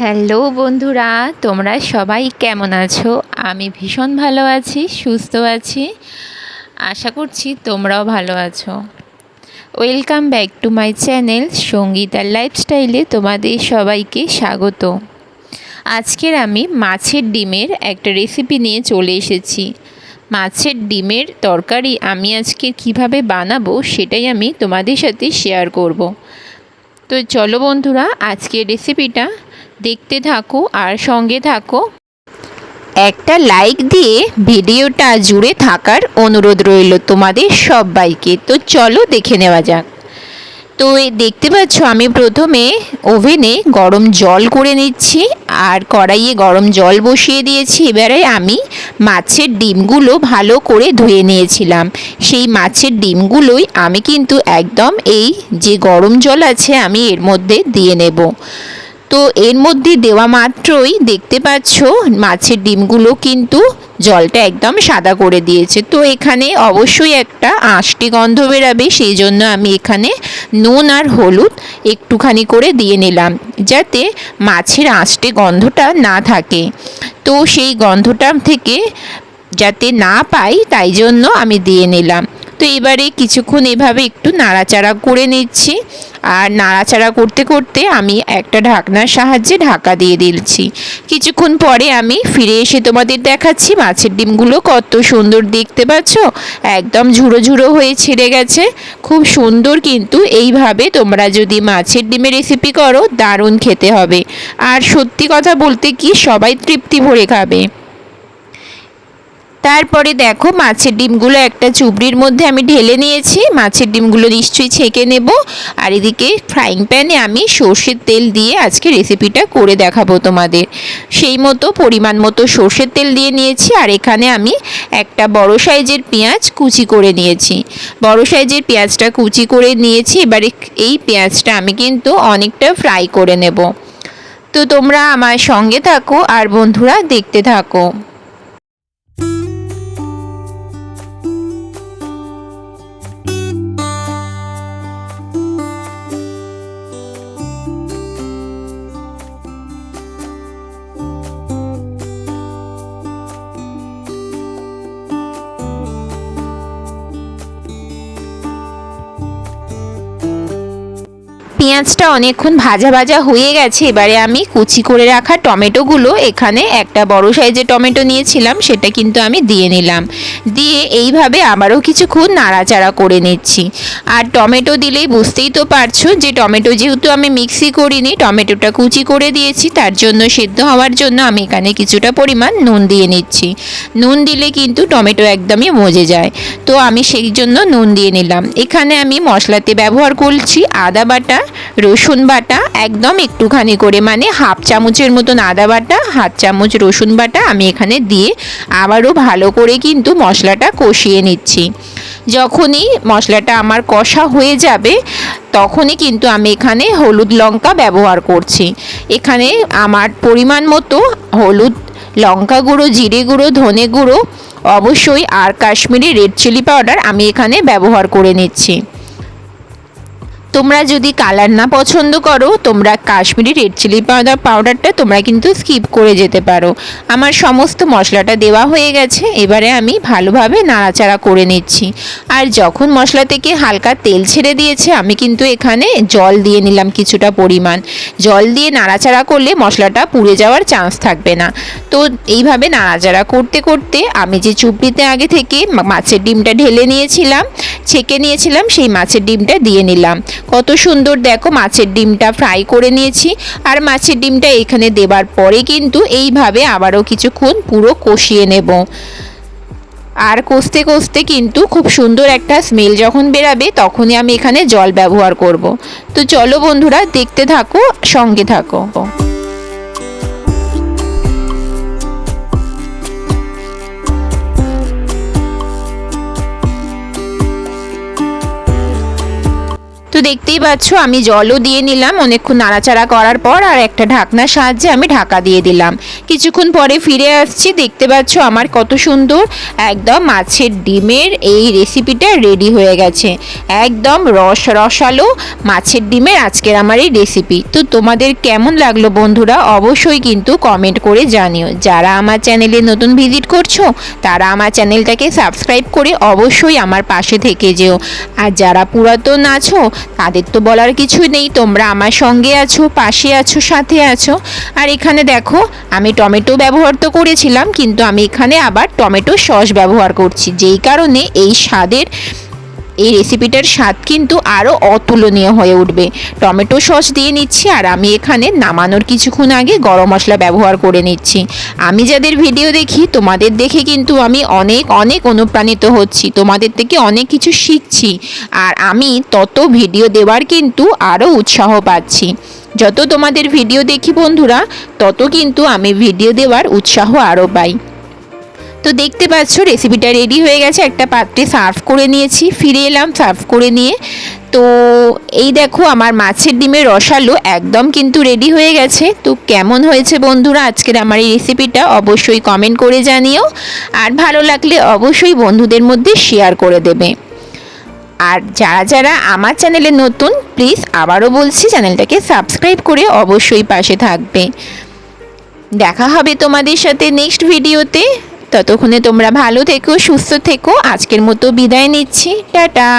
Hello বন্ধুরা, তোমরা সবাই কেমন আছো? আমি ভীষণ ভালো আছি, সুস্থ আছি। আশা করছি তোমরাও ভালো আছো। Welcome back to my channel সঙ্গীতার লাইফস্টাইলে তোমাদের সবাইকে স্বাগত। আজকের আমি মাছের ডিমের একটা রেসিপি নিয়ে চলে এসেছি। মাছের ডিমের তরকারি আমি আজকে কীভাবে বানাবো সেটাই আমি তোমাদের সাথে শেয়ার করব। তো চলো বন্ধুরা, আজকের রেসিপিটা দেখতে থাকো আর সঙ্গে থাকো। একটা লাইক দিয়ে ভিডিওটা জুড়ে থাকার অনুরোধ রইল তোমাদের সবাইকে। তো চলো দেখে নেওয়া যাক। তো দেখতে পাচ্ছ আমি প্রথমে ওভেনে গরম জল করে নিচ্ছি আর কড়াইয়ে গরম জল বসিয়ে দিয়েছি। এবারে আমি মাছের ডিমগুলো ভালো করে ধুয়ে নিয়েছিলাম। সেই মাছের ডিমগুলোই আমি কিন্তু একদম এই যে গরম জল আছে আমি এর মধ্যে দিয়ে নেব। তো এর মধ্যে দেওয়া মাত্রই দেখতে পাচ্ছ মাছের ডিমগুলো কিন্তু জলটা একদম সাদা করে দিয়েছে। তো এখানে অবশ্যই একটা আষ্টি গন্ধ বেরাবে, সেই জন্য আমি এখানে নুন আর হলুদ একটুখানি করে দিয়ে নিলাম, যাতে মাছের আঁশটে গন্ধটা না থাকে। তো সেই গন্ধটা থেকে যাতে না পাই, তাই জন্য আমি দিয়ে নিলাম। তো এবারে কিছুক্ষণ এভাবে একটু নাড়াচাড়া করে নিচ্ছি। আর নাড়াচাড়া করতে করতে আমি একটা ঢাকনার সাহায্যে ঢাকা দিয়ে দিচ্ছি কিছুক্ষণ পরে আমি ফিরে এসে তোমাদের দেখাচ্ছি মাছের ডিমগুলো কত সুন্দর দেখতে পাচ্ছ? একদম ঝুড়ো ঝুড়ো হয়ে ছেড়ে গেছে। খুব সুন্দর কিন্তু এইভাবে তোমরা যদি মাছের ডিমের রেসিপি করো, দারুণ খেতে হবে। আর সত্যি কথা বলতে কি, সবাই তৃপ্তি ভরে খাবে। তারপরে দেখো মাছের ডিমগুলো একটা চুবড়ির মধ্যে আমি ঢেলে নিয়েছি। মাছের ডিমগুলো নিশ্চয়ই ছেঁকে নেব। আর এদিকে ফ্রাইং প্যানে আমি সর্ষের তেল দিয়ে আজকে রেসিপিটা করে দেখাবো তোমাদের। সেই মতো, পরিমাণ মতো সর্ষের তেল দিয়ে নিয়েছি। আর এখানে আমি একটা বড় সাইজের পেঁয়াজ কুচি করে নিয়েছি। বড় সাইজের পেঁয়াজটা কুচি করে নিয়েছি। এবারে এই পেঁয়াজটা আমি কিন্তু অনেকটা ফ্রাই করে নেব। তো তোমরা আমার সঙ্গে থাকো আর বন্ধুরা দেখতে থাকো। পেঁয়াজটা অনেকক্ষণ ভাজা ভাজা হয়ে গেছে, এবারে আমি কুচি করে রাখা টমেটোগুলো, এখানে একটা বড় সাইজের টমেটো নিয়েছিলাম, সেটা কিন্তু আমি দিয়ে নিলাম। দিয়ে এইভাবে আবারও কিছুক্ষণ নাড়াচাড়া করে নিচ্ছি। আর টমেটো দিলেই বুঝতেই তো পারছ যে টমেটো যেহেতু আমি মিক্সি করিনি, টমেটোটা কুচি করে দিয়েছি, তার জন্য সেদ্ধ হওয়ার জন্য আমি এখানে কিছুটা পরিমাণ নুন দিয়ে নিচ্ছি। নুন দিলে কিন্তু টমেটো একদমই মজে যায়। তো আমি সেই জন্য নুন দিয়ে নিলাম। এখানে আমি মশলাতে ব্যবহার করছি আদা বাটা রসুন বাটা একদম একটুখানি করে মানে হাফ চামচের মতন আদা বাটা, হাফ চামচ রসুন বাটা আমি এখানে দিয়ে আবারও ভালো করে কিন্তু মশলাটা কষিয়ে নিচ্ছি। যখনই মশলাটা আমার কষা হয়ে যাবে, তখনই কিন্তু আমি এখানে হলুদ লঙ্কা ব্যবহার করছি। এখানে আমার পরিমাণ মতো হলুদ লঙ্কা গুঁড়ো, জিরে গুঁড়ো, ধনে গুঁড়ো, অবশ্যই আর কাশ্মীরি রেড চিলি পাউডার আমি এখানে ব্যবহার করে নিচ্ছি। তোমরা যদি কালার না পছন্দ করো, তোমরা কাশ্মীরি রেড চিলি পাউডার, পাউডারটা তোমরা কিন্তু স্কিপ করে যেতে পারো। আমার সমস্ত মশলাটা দেওয়া হয়ে গেছে, এবারে আমি ভালোভাবে নাড়াচাড়া করে নিচ্ছি। আর যখন মশলা থেকে হালকা তেল ছেড়ে দিয়েছে, আমি কিন্তু এখানে জল দিয়ে নিলাম কিছুটা পরিমাণ। জল দিয়ে নাড়াচাড়া করলে মশলাটা পুড়ে যাওয়ার চান্স থাকবে না। তো এইভাবে নাড়াচাড়া করতে করতে আমি যে চুপড়িতে আগে থেকে মাছের ডিমটা ঢেলে নিয়েছিলাম, ছেঁকে নিয়েছিলাম, সেই মাছের ডিমটা দিয়ে নিলাম। কত সুন্দর দেখো মাছের ডিমটা ফ্রাই করে নিয়েছি। আর মাছের ডিমটা এখানে দেবার পরে কিন্তু এইভাবে আবারও কিছুক্ষণ পুরো কষিয়ে নেব। আর কষতে কষতে কিন্তু খুব সুন্দর একটা স্মেল যখন বেরাবে তখনই আমি এখানে জল ব্যবহার করব। তো চলো বন্ধুরা দেখতে থাকো, সঙ্গে থাকো। তো দেখতেই পাচ্ছ, আমি জলও দিয়ে নিলাম, অনেকক্ষণ নাড়াচাড়া করার পর আর একটা ঢাকনার সাহায্যে আমি ঢাকা দিয়ে দিলাম। কিছুক্ষণ পরে ফিরে আসছি, দেখতে পাচ্ছ আমার কত সুন্দর একদম মাছের ডিমের এই রেসিপিটা রেডি হয়ে গেছে। একদম রস রসালো মাছের ডিমের আজকের আমার এই রেসিপি তো তোমাদের কেমন লাগল বন্ধুরা, অবশ্যই কিন্তু কমেন্ট করে জানিও। যারা আমার চ্যানেলে নতুন ভিজিট করছ, তারা আমার চ্যানেলটাকে সাবস্ক্রাইব করে অবশ্যই আমার পাশে থেকে যেও। আর যারা পুরাতন আছো তাদের তো বলার কিছু নেই। তোমরা আমার সঙ্গে আছো, পাশে আছো, সাথে আছো। আর এখানে দেখো, আমি টমেটো ব্যবহার তো করেছিলাম, কিন্তু আমি এখানে আবার টমেটো সস ব্যবহার করছি। যেই কারণে এই স্বাদের এই রেসিপিটার স্বাদ কিন্তু আরও অতুলনীয় হয়ে উঠবে। টমেটো সস দিয়ে নিচ্ছি আর আমি এখানে নামানোর কিছুক্ষণ আগে গরম মশলা ব্যবহার করে নিচ্ছি। আমি যাদের ভিডিও দেখি, তোমাদের দেখে কিন্তু আমি অনেক অনেক অনুপ্রাণিত হচ্ছি। তোমাদের থেকে অনেক কিছু শিখছি আর আমি তত ভিডিও দেওয়ার কিন্তু আরও উৎসাহ পাচ্ছি। যত তোমাদের ভিডিও দেখি বন্ধুরা, তত কিন্তু আমি ভিডিও দেওয়ার উৎসাহ আরও পাই। তো দেখতে পাচ্ছ রেসিপিটা রেডি হয়ে গেছে। একটা পাত্রে সার্ভ করে নিয়েছি। ফিরে এলাম সার্ভ করে নিয়ে। তো এই দেখো, আমার মাছের ডিমের রসালো একদম কিন্তু রেডি হয়ে গেছে। তো কেমন হয়েছে বন্ধুরা আজকের আমার এই রেসিপিটা অবশ্যই কমেন্ট করে জানিও। আর ভালো লাগলে অবশ্যই বন্ধুদের মধ্যে শেয়ার করে দেবে। আর যারা যারা আমার চ্যানেলে নতুন প্লিজ আবারও বলছি, চ্যানেলটাকে সাবস্ক্রাইব করে অবশ্যই পাশে থাকবে। দেখা হবে তোমাদের সাথে নেক্সট ভিডিওতে ততক্ষণে তোমরা ভালো থেকো সুস্থ থেকো। আজকের মতো বিদায় নিচ্ছি। টাটা।